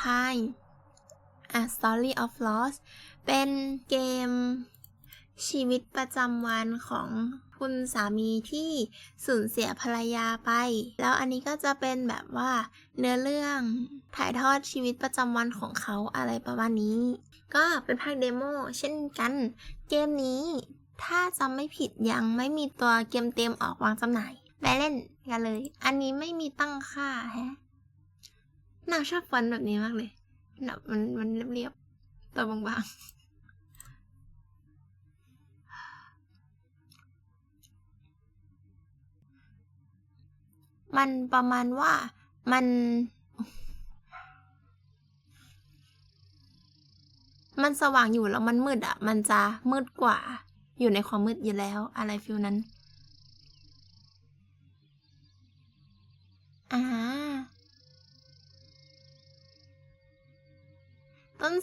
พายอะ Story of Lost เป็นเกมชีวิตประจำวันของคุณสามีที่สูญเสียภรรยาไป แล้วอันนี้ก็จะเป็นแบบว่าเนื้อเรื่องถ่ายทอดชีวิตประจำวันของเขาอะไรประมาณนี้ ก็เป็นภาคเดโมเช่นกัน เกมนี้ถ้าจำไม่ผิดยังไม่มีตัวเกมเต็มออกวางจำหน่าย ไปเล่นกันเลย อันนี้ไม่มีตั้งค่าแฮะ นาชอบฟอนต์แบบนี้มากเลยแบบมันมันเรียบๆตัวบางๆ มันประมาณว่ามันมันสว่างอยู่แล้วมันมืดอะ มันจะมืดกว่า อยู่ในความมืดอยู่แล้ว อะไรฟิลนั้น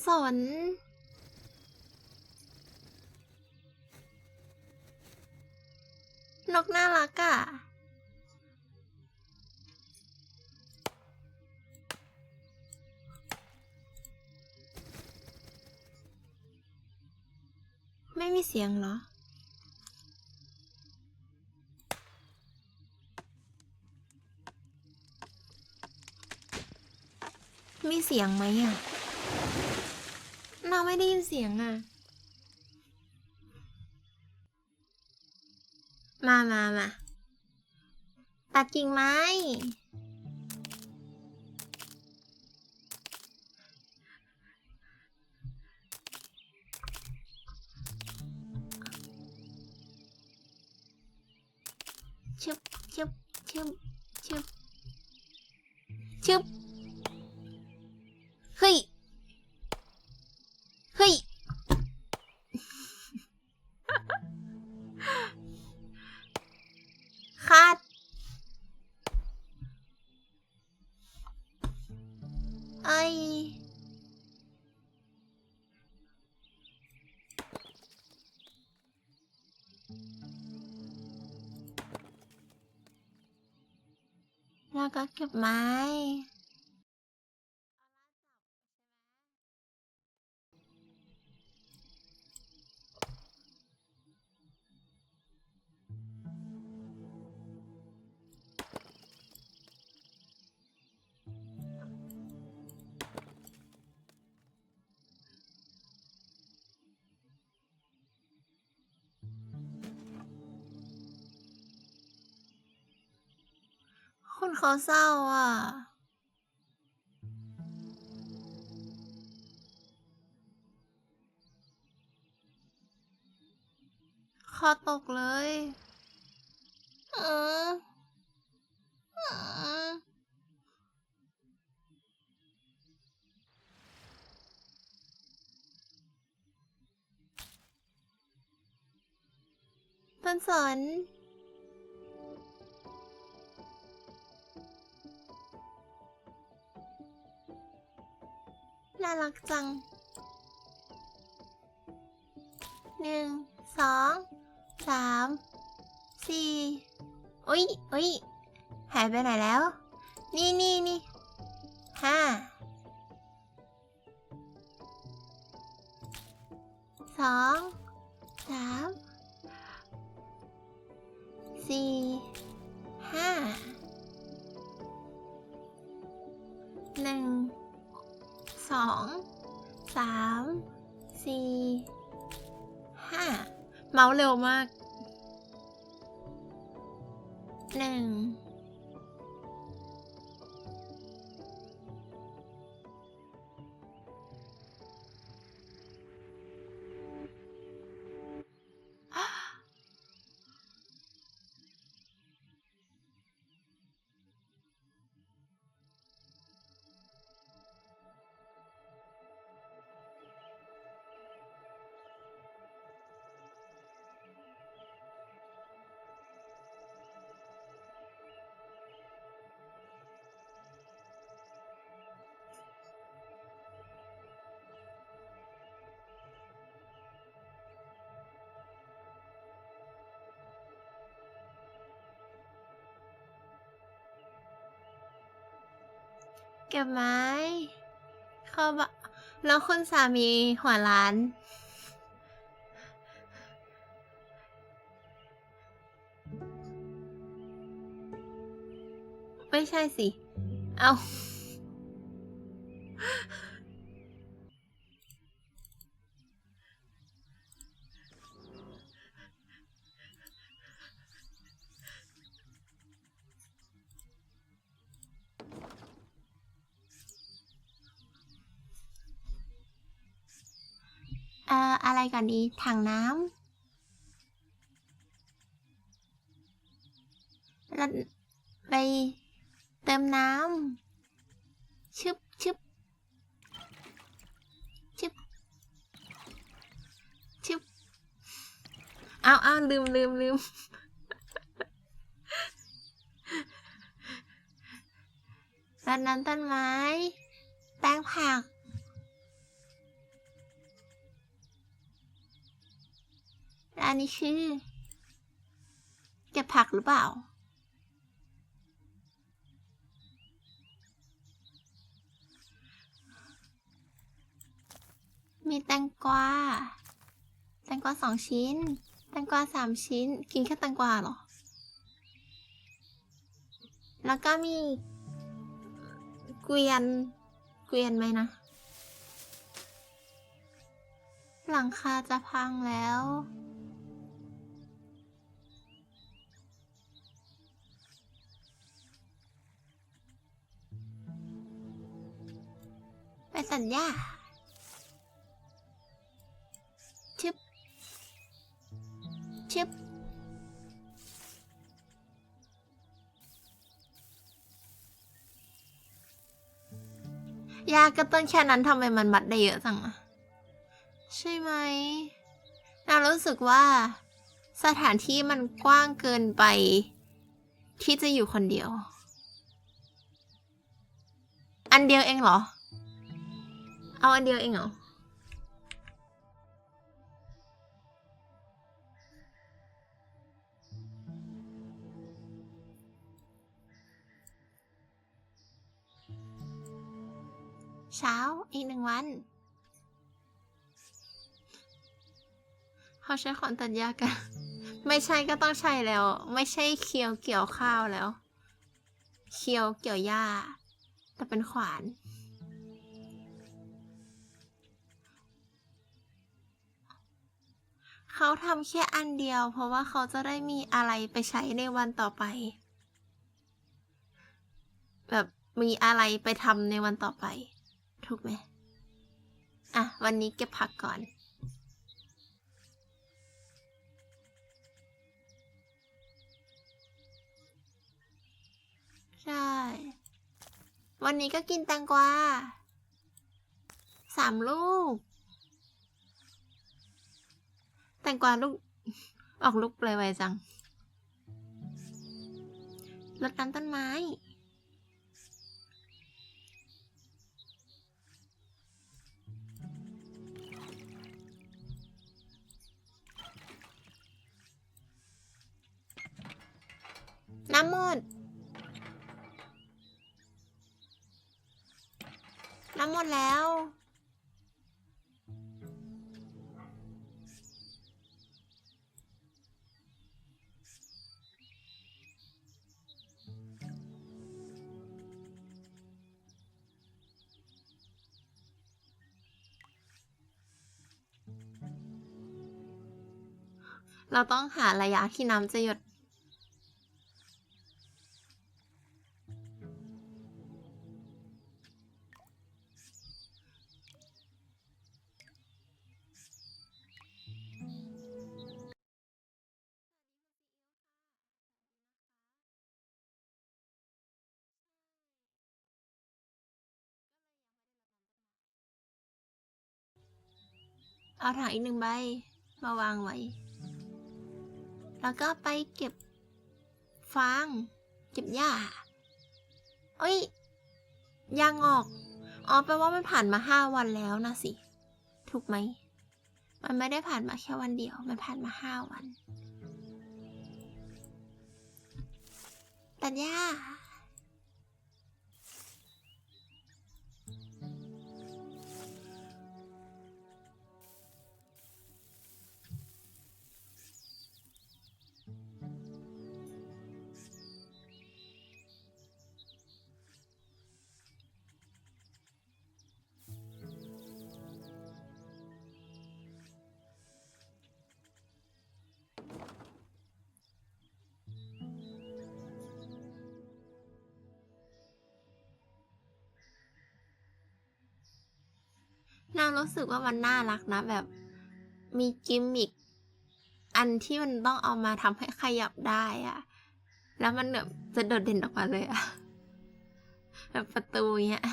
สน นกน่ารักอะ ไม่มีเสียงเหรอมีเสียงไหมอะ เราไม่ได้ยินเสียงอะ มามามาตัดกิ่งไม้ ชึบชึบชึบชึบชึบเฮ้ยเฮ้ย ไอยแล้วก็เก็บไม้ เขาเศร้าอะ คอตกเลยอืมอืมต้นสน น่ารักจังหนึ่งสองสามสี่อุ้ยอุ้ยหายไปไหนแล้ว นี่นี่นี่ห้าสอง เมาส์เร็วมากหนึ่ง เก็บไม้ เขาบอกแล้วคุณสามีหัวร้าน ไม่ใช่สิ เอา อะไรก่อนดีถังน้ำแล้วไปเติมน้ำชึบชึบชึบชึบเอาเอาลืมลืมลืมรดน้ำต้นไม้ แป้งผัก อันนี้คือเก็บผักหรือเปล่า มีแตงกวา แตงกวาสองชิ้น แตงกวาสามชิ้น กินแค่แตงกวาเหรอ แล้วก็มี เกวียน เกวียนไหมนะหลังคาจะพังแล้ว สัญญาชึบชึบยากก็ต้นแค่นั้นทำไมมันบัดได้เยอะจังอะใช่ไหมนารู้สึกว่า สถานที่มันกว้างเกินไป ที่จะอยู่คนเดียว อันเดียวเองเหรอ เอาอันเดียวเองเหรอ เช้าอีกหนึ่งวันเขาใช้ขอนตัดหญ้ากัน ไม่ใช่ก็ต้องใช่แล้ว ไม่ใช่เคียวเกี่ยวข้าวแล้ว เคียวเกี่ยวหญ้า แต่เป็นขวาน เขาทำแค่อันเดียว เพราะว่าเขาจะได้มีอะไรไปใช้ในวันต่อไป แบบมีอะไรไปทำในวันต่อไป ถูกไหมอะ วันนี้เก็บผักก่อนใช่ วันนี้ก็กินแตงกวาสามลูก ตงกวาลูก ออกลูกเลยไวจังรดน้ำต้นไม้ น้ำหมดน้ำหมดแล้ว เราต้องหาระยะที่น้ำจะหยด เอาถังอีกหนึ่งใบมาวางไว้ แล้วก็ไปเก็บฟาง เก็บหญ้าเอ้ยยางออก อ๋อแปลว่ามันผ่านมาห้าวันแล้วนะสิ ถูกไหม มันไม่ได้ผ่านมาแค่วันเดียว มันผ่านมาห้าวัน ตัดหญ้า นางรู้สึกว่ามันน่ารักนะ แบบมีกิมมิคอันที่มันต้องเอามาทำให้ขยับได้อะแล้วมันแบบจะโดดเด่นออกมาเลยอะแบบประตูเงี้ย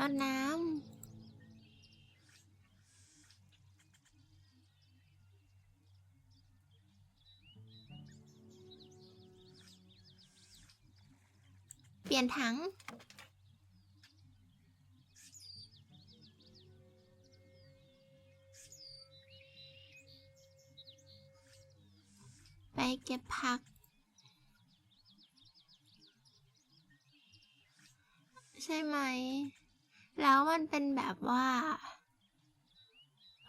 รดน้ำ เปลี่ยนถัง ไปเก็บผัก ใช่ไหม แล้วมันเป็นแบบว่า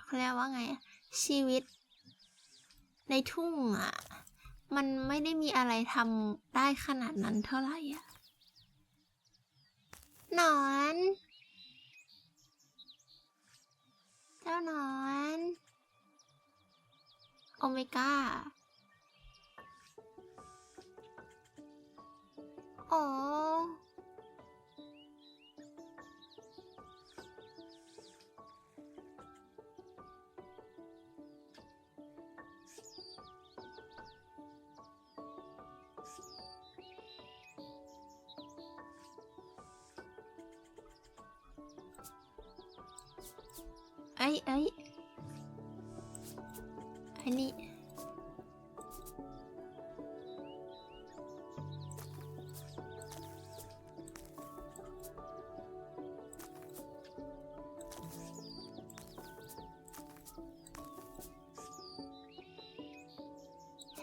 เขาเรียกว่าไง ชีวิต ในทุ่งอะ มันไม่ได้มีอะไรทำได้ขนาดนั้นเท่าไหร่อะ หนอน เจ้าหนอน โอเมก้า โอ้ เอ้ยเอ้ยอันนี้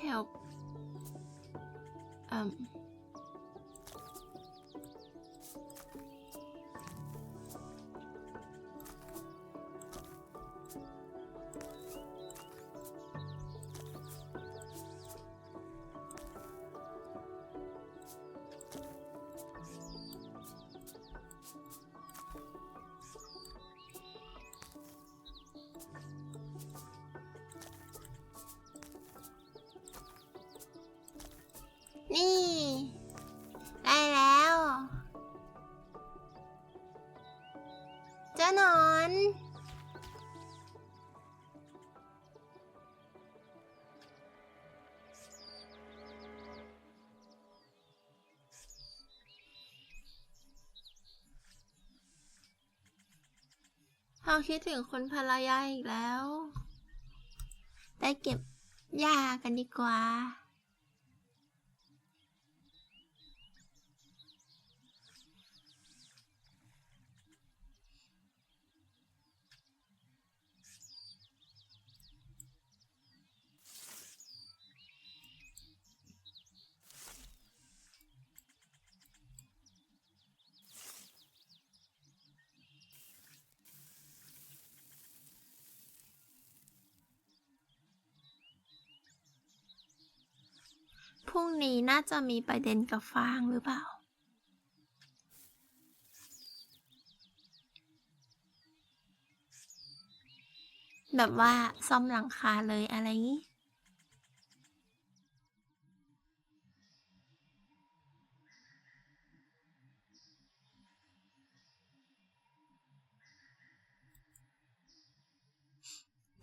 help um เราคิดถึงคนภรรยาอีกแล้วได้เก็บหญ้ากันดีกว่า พรุ่งนี้น่าจะมีประเด็นกับฟางหรือเปล่า แบบว่าซ่อมหลังคาเลยอะไรงี้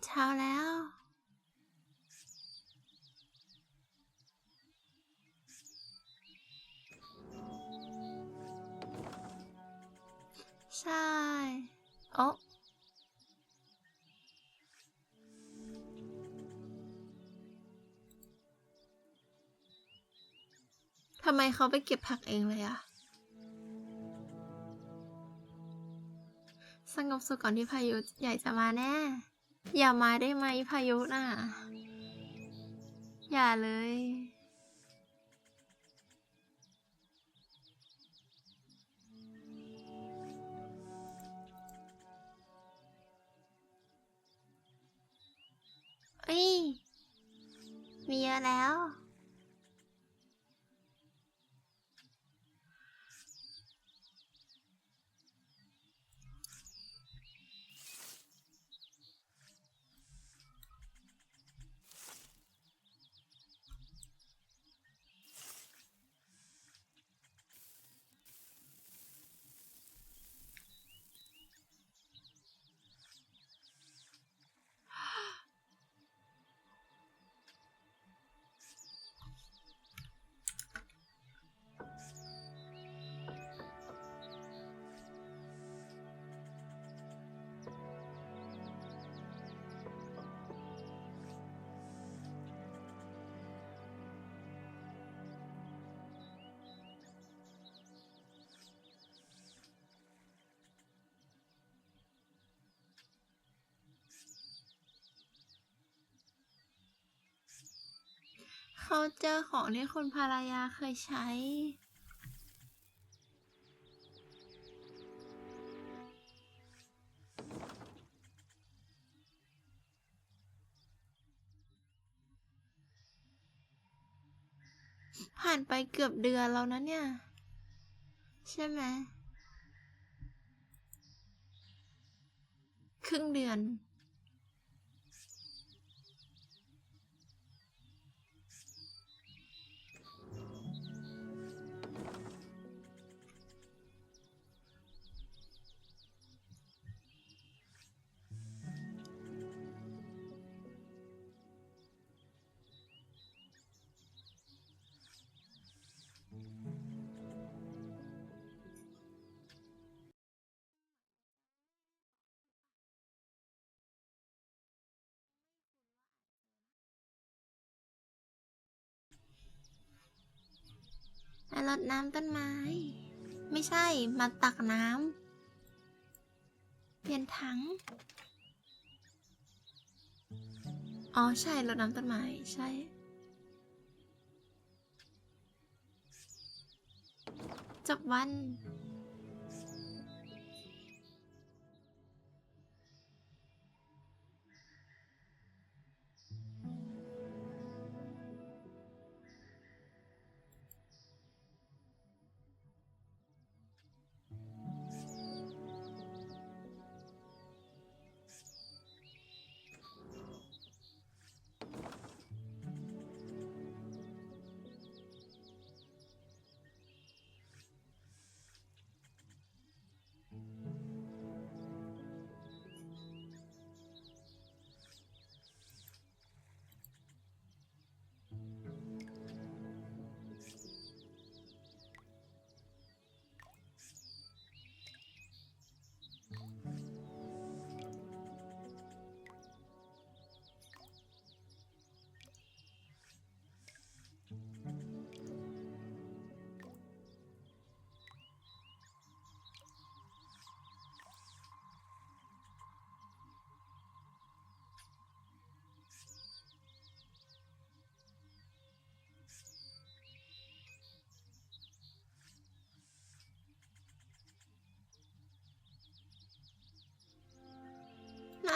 เช้าแล้ว ใช่โอ้ทำไมเขาไปเก็บผักเองเลยอะสงบสุขก่อนที่พายุใหญ่จะมาแน่ อย่ามาได้ไหมพายุน่ะ อย่าเลย เอ้ย มีเยอะแล้ว เขาเจอของที่คุณภรรยาเคยใช้ ผ่านไปเกือบเดือนแล้วนะเนี่ย ใช่ไหม ครึ่งเดือน รดน้ำต้นไม้ ไม่ใช่มาตักน้ำเปลี่ยนถัง อ๋อใช่รดน้ำต้นไม้ใช่ จบวัน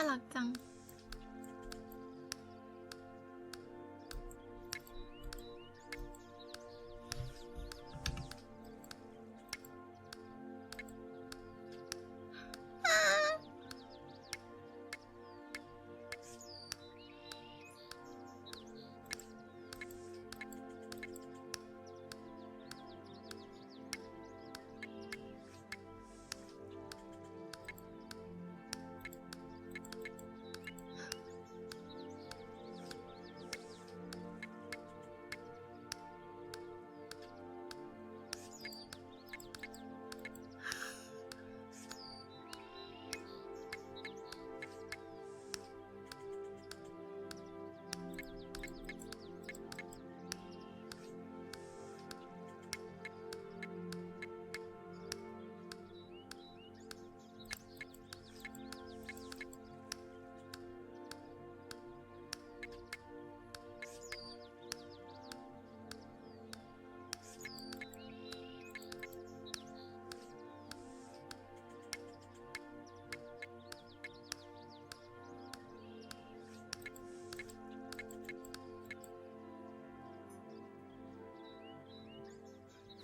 น่ารักจัง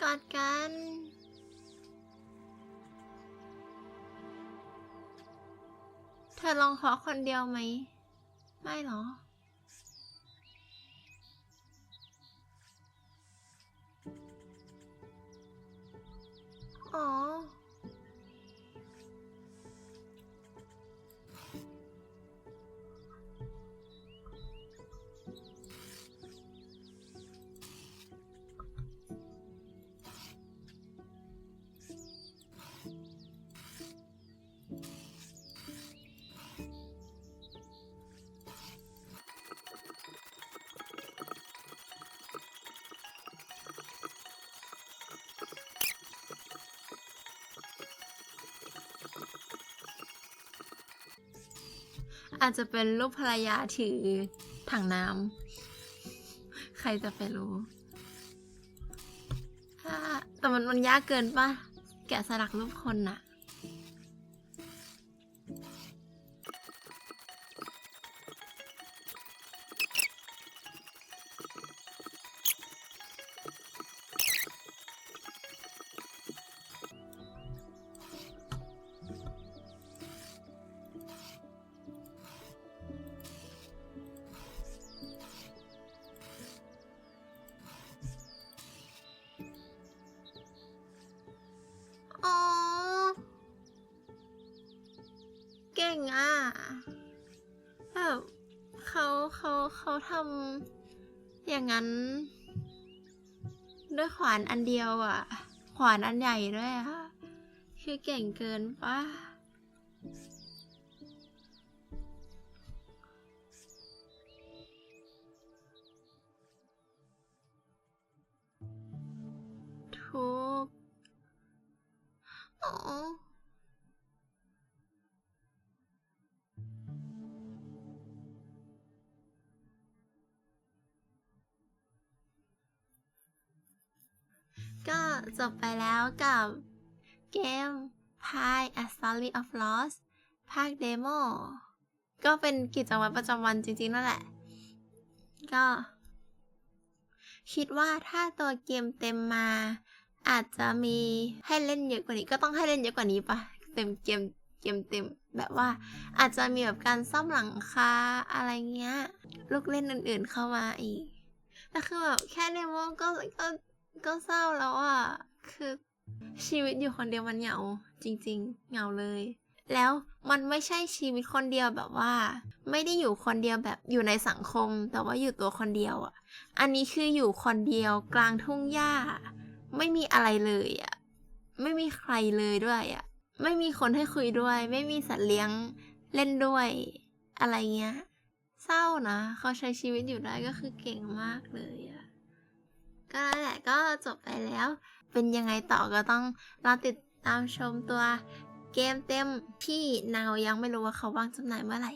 อดกัน เธอลองขอคนเดียวไหม ไม่หรออ๋อ อาจจะเป็นรูปภรรยาถือถังน้ำใครจะไปรู้แต่มันมันยากเกินป่ะ แกะสลักรูปคนอะ ทำอย่างนั้น ด้วยขวานอันเดียวอะ ขวานอันใหญ่ด้วยอะ คือเก่งเกินป่ะ ก็จบไปแล้วกับเกม Pie A Story of Lost ภาคเดโมก็เป็นกิจวัตรประจำวันจริงๆนั่นแหละ ก็ คิดว่าถ้าตัวเกมเต็มมา อาจจะมีให้เล่นเยอะกว่านี้ ก็ต้องให้เล่นเยอะกว่านี้ปะเต็มเกมเกมเต็มแบบว่า อาจจะมีแบบการซ่อมหลังคาอะไรเงี้ย ลูกเล่นอื่นๆเข้ามาอีกแต่คือแบบแค่เดโมก็ก็ ก็เศร้าแล้วอะ คือชีวิตอยู่คนเดียวมันเหงา จริง ๆ เหงาเลย แล้วมันไม่ใช่ชีวิตคนเดียวแบบว่า ไม่ได้อยู่คนเดียวแบบอยู่ในสังคม แต่ว่าอยู่ตัวคนเดียวอะ อันนี้คืออยู่คนเดียวกลางทุ่งหญ้า ไม่มีอะไรเลยอะ ไม่มีใครเลยด้วยอะ ไม่มีคนให้คุยด้วย ไม่มีสัตว์เลี้ยงเล่นด้วย อะไรเงี้ย เศร้านะ เขาใช้ชีวิตอยู่ได้ก็คือเก่งมากเลยอะ ก็นั่นแหละก็จบไปแล้ว เป็นยังไงต่อก็ต้องรอติดตามชมตัวเกมเต็มที่นาวยังไม่รู้ว่าเขาวางจำหน่ายเมื่อไหร่